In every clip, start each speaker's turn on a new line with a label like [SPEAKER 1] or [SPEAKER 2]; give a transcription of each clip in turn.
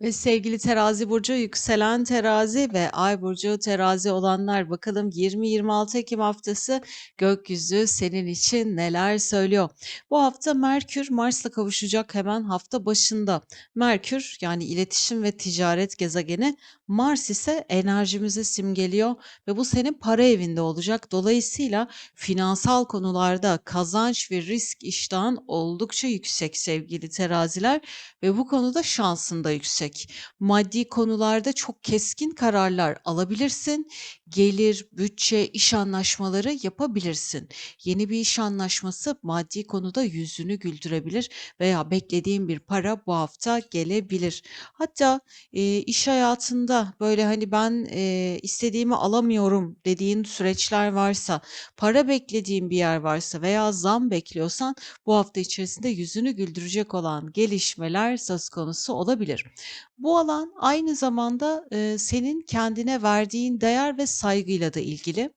[SPEAKER 1] Ve sevgili Terazi burcu, yükselen Terazi ve Ay burcu Terazi olanlar bakalım 20-26 Ekim haftası gökyüzü senin için neler söylüyor? Bu hafta Merkür Mars'la kavuşacak hemen hafta başında. Merkür yani iletişim ve ticaret gezegeni, Mars ise enerjimizi simgeliyor ve bu senin para evinde olacak. Dolayısıyla finansal konularda kazanç ve risk iştahın oldukça yüksek sevgili teraziler ve bu konuda şansın da yüksek. Maddi konularda çok keskin kararlar alabilirsin. Gelir, bütçe, iş anlaşmaları yapabilirsin. Yeni bir iş anlaşması maddi konuda yüzünü güldürebilir veya beklediğin bir para bu hafta gelebilir. Hatta e, iş hayatında böyle hani ben e, istediğimi alamıyorum dediğin süreçler varsa, para beklediğin bir yer varsa veya zam bekliyorsan bu hafta içerisinde yüzünü güldürecek olan gelişmeler söz konusu olabilir. Bu alan aynı zamanda, senin kendine verdiğin değer ve saygıyla da ilgili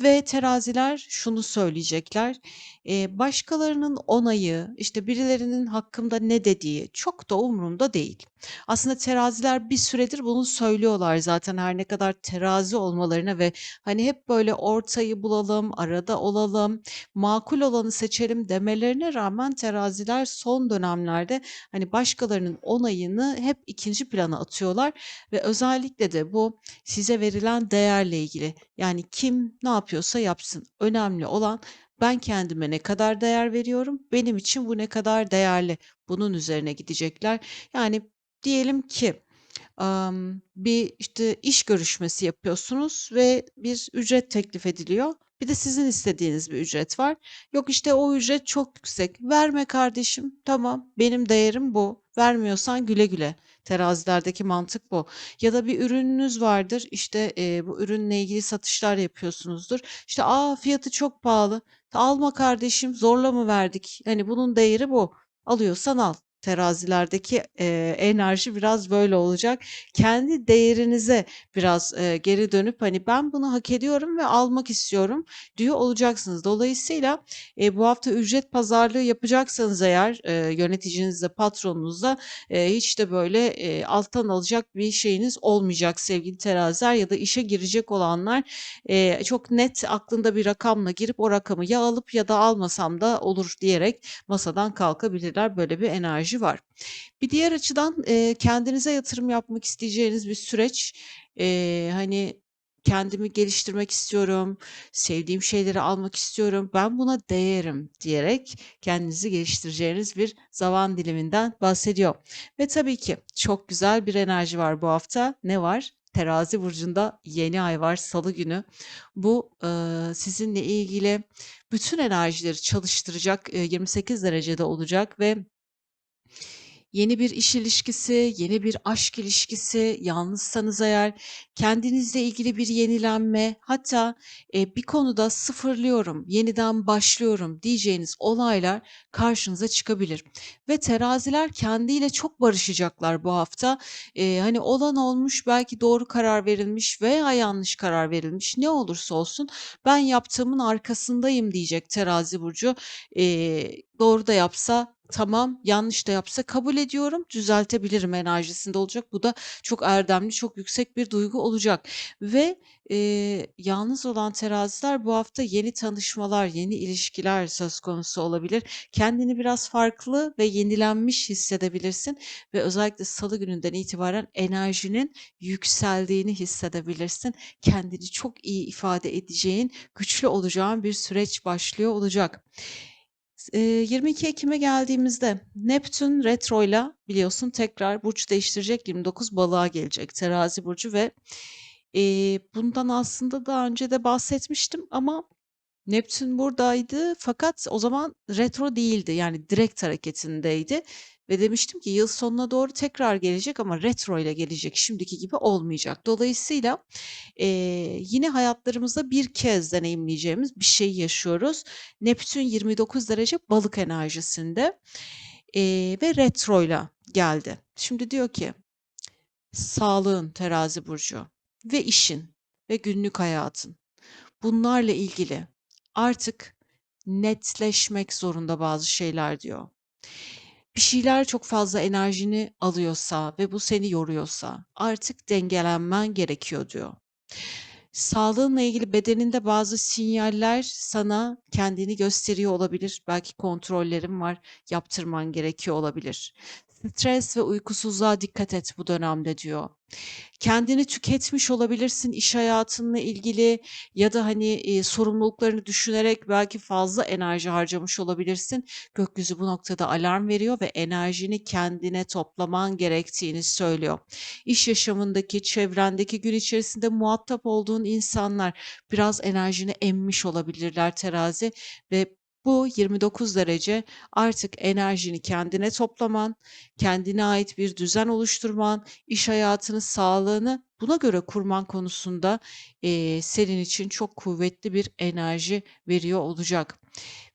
[SPEAKER 1] ve teraziler şunu söyleyecekler, eee, başkalarının onayı, işte, birilerinin hakkımda ne dediği çok da umurumda değil. Aslında teraziler bir süredir bunu söylüyorlar zaten her ne kadar terazi olmalarına ve, hani, hep böyle ortayı bulalım, arada olalım, makul olanı seçelim demelerine rağmen teraziler son dönemlerde, hani, başkalarının onayını hep ikinci plana atıyorlar ve özellikle de bu size verilen değerle ilgili. Yani kim ne yapıyorsa yapsın. Önemli olan ben kendime ne kadar değer veriyorum, benim için bu ne kadar değerli. Bunun üzerine gidecekler. Yani diyelim ki bir, işte, iş görüşmesi yapıyorsunuz ve bir ücret teklif ediliyor. Bir de sizin istediğiniz bir ücret var. Yok, işte, o ücret çok yüksek. "Verme kardeşim, tamam, benim değerim bu. Vermiyorsan güle güle." Terazilerdeki mantık bu. Ya da bir ürününüz vardır, işte, eee, bu ürünle ilgili satışlar yapıyorsunuzdur. İşte, "A, fiyatı çok pahalı." "Alma kardeşim, zorla mı verdik? Hani, bunun değeri bu. Alıyorsan al." Terazilerdeki, eee, enerji biraz böyle olacak. Kendi değerinize biraz, eee, geri dönüp, hani, "Ben bunu hak ediyorum ve almak istiyorum." diyor olacaksınız. Dolayısıyla, eee, bu hafta ücret pazarlığı yapacaksanız eğer, eee, yöneticinizle, patronunuzla, eee, hiç de böyle, eee, alttan alacak bir şeyiniz olmayacak sevgili teraziler ya da işe girecek olanlar, eee, çok net aklında bir rakamla girip o rakamı ya alıp ya da almasam da olur diyerek masadan kalkabilirler. Böyle bir enerji var. Bir diğer açıdan, eee, kendinize yatırım yapmak isteyeceğiniz bir süreç. Eee, hani, kendimi geliştirmek istiyorum, sevdiğim şeyleri almak istiyorum, ben buna değerim diyerek kendinizi geliştireceğiniz bir zaman diliminden bahsediyor. Ve tabii ki çok güzel bir enerji var bu hafta. Ne var? Terazi burcunda yeni ay var, Salı günü. Bu, eee, sizinle ilgili bütün enerjileri çalıştıracak, eee, 28 derecede olacak ve Yeni bir iş ilişkisi, yeni bir aşk ilişkisi, yalnızsanız eğer kendinizle ilgili bir yenilenme, hatta, eee, bir konuda sıfırlıyorum, yeniden başlıyorum diyeceğiniz olaylar karşınıza çıkabilir ve teraziler kendiyle çok barışacaklar bu hafta. Eee, hani, olan olmuş, belki doğru karar verilmiş veya yanlış karar verilmiş, ne olursa olsun ben yaptığımın arkasındayım diyecek terazi burcu. Eee, doğru da yapsa Tamam, yanlış da yapsa kabul ediyorum, düzeltebilirim enerjisinde olacak. Bu da çok erdemli, çok yüksek bir duygu olacak ve, eee, yalnız olan teraziler bu hafta yeni tanışmalar, yeni ilişkiler söz konusu olabilir. Kendini biraz farklı ve yenilenmiş hissedebilirsin ve özellikle salı gününden itibaren enerjinin yükseldiğini hissedebilirsin. Kendini çok iyi ifade edeceğin, güçlü olacağın bir süreç başlıyor olacak. S 22 Ekim'e geldiğimizde Neptün retroyla biliyorsun tekrar burç değiştirecek, 29 Balık'a gelecek Terazi burcu ve, eee, bundan aslında daha önce de bahsetmiştim ama Neptün buradaydı fakat o zaman retro değildi. Yani direkt hareketindeydi ve demiştim ki yıl sonuna doğru tekrar gelecek ama retro ile gelecek. Şimdiki gibi olmayacak. Dolayısıyla, eee, yine hayatlarımızda bir kez deneyimleyeceğimiz bir şey yaşıyoruz. Neptün 29 derece Balık enerjisinde, eee, ve retroyla geldi. Şimdi diyor ki sağlığın Terazi burcu ve işin ve günlük hayatın bunlarla ilgili Artık netleşmek zorunda bazı şeyler diyor. Bir şeyler çok fazla enerjini alıyorsa ve bu seni yoruyorsa artık dengelenmen gerekiyor diyor. Sağlığınla ilgili bedeninde bazı sinyaller sana kendini gösteriyor olabilir. Belki kontrollerin var, yaptırman gerekiyor olabilir. Stres ve uykusuzluğa dikkat et bu dönemde diyor. Kendini tüketmiş olabilirsin iş hayatınla ilgili ya da, hani, eee, sorumluluklarını düşünerek belki fazla enerji harcamış olabilirsin. Gökyüzü bu noktada alarm veriyor ve enerjini kendine toplaman gerektiğini söylüyor. İş yaşamındaki, çevrendeki, gün içerisinde muhatap olduğun insanlar biraz enerjini emmiş olabilirler terazi ve bu 29 derece artık enerjini kendine toplaman, kendine ait bir düzen oluşturman, iş hayatını, sağlığını buna göre kurman konusunda, eee, senin için çok kuvvetli bir enerji veriyor olacak.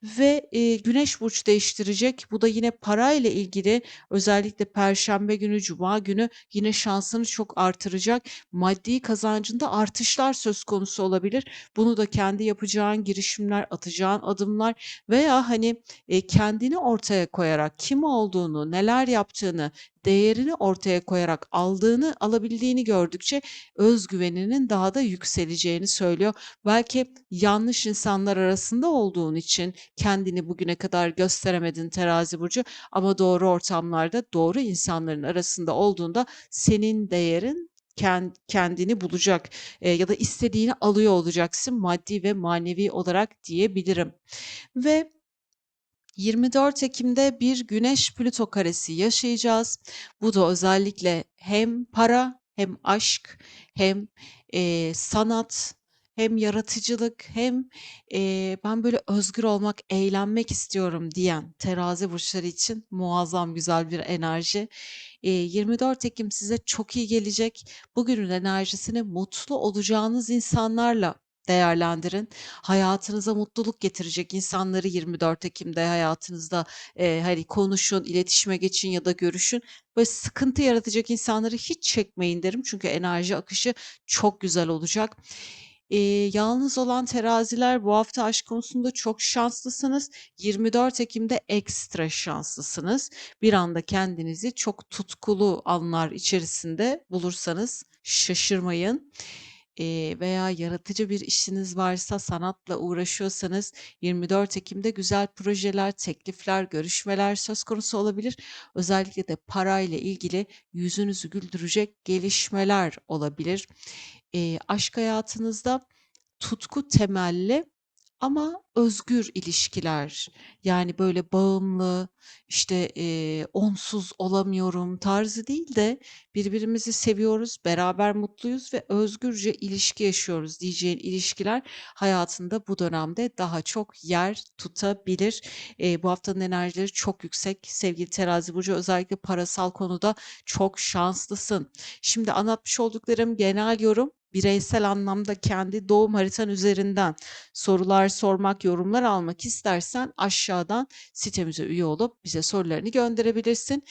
[SPEAKER 1] Ve, eee, güneş burç değiştirecek. Bu da yine parayla ilgili özellikle perşembe günü, cuma günü yine şansını çok artıracak. Maddi kazancında artışlar söz konusu olabilir. Bunu da kendi yapacağın girişimler, atacağın adımlar veya, hani, eee, kendini ortaya koyarak kim olduğunu, neler yaptığını, değerini ortaya koyarak aldığını, alabildiğini gördükçe öz güveninin daha da yükseleceğini söylüyor. Belki yanlış insanlar arasında olduğun için kendini bugüne kadar gösteremedin Terazi burcu ama doğru ortamlarda, doğru insanların arasında olduğunda senin değerin ken kendini bulacak, eee, ya da istediğini alıyor olacaksın maddi ve manevi olarak diyebilirim. Ve 24 Ekim'de bir Güneş-Plüto karesi yaşayacağız. Bu da özellikle hem para hem aşk hem, eee, sanat hem yaratıcılık hem, eee, ben böyle özgür olmak, eğlenmek istiyorum diyen terazi burçları için muazzam güzel bir enerji. Eee, 24 Ekim size çok iyi gelecek. Bugünün enerjisini mutlu olacağınız insanlarla değerlendirin. Hayatınıza mutluluk getirecek insanları 24 Ekim'de hayatınızda, eee, hani, konuşun, iletişime geçin ya da görüşün. Böyle sıkıntı yaratacak insanları hiç çekmeyin derim. Çünkü enerji akışı çok güzel olacak. Eee, yalnız olan teraziler bu hafta aşk konusunda çok şanslısınız. 24 Ekim'de ekstra şanslısınız. Bir anda kendinizi çok tutkulu anlar içerisinde bulursanız şaşırmayın. Veya yaratıcı bir işiniz varsa, sanatla uğraşıyorsanız 24 Ekim'de güzel projeler, teklifler, görüşmeler söz konusu olabilir. Özellikle de parayla ilgili yüzünüzü güldürecek gelişmeler olabilir. Eee, aşk hayatınızda tutku temelli ama özgür ilişkiler, yani, böyle, bağımlı, işte, eee, onsuz olamıyorum tarzı değil de birbirimizi seviyoruz, beraber mutluyuz ve özgürce ilişki yaşıyoruz diyeceğin ilişkiler hayatında bu dönemde daha çok yer tutabilir. Eee, bu haftanın enerjileri çok yüksek. Sevgili Terazi burcu özellikle parasal konuda çok şanslısın. Şimdi anlatmış olduklarım genel yorum. Bireysel anlamda kendi doğum haritan üzerinden sorular sormak, yorumlar almak istersen aşağıdan sitemize üye olup bize sorularını gönderebilirsin.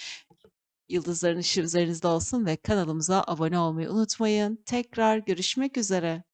[SPEAKER 1] Yıldızların ışığı üzerinizde olsun ve kanalımıza abone olmayı unutmayın. Tekrar görüşmek üzere.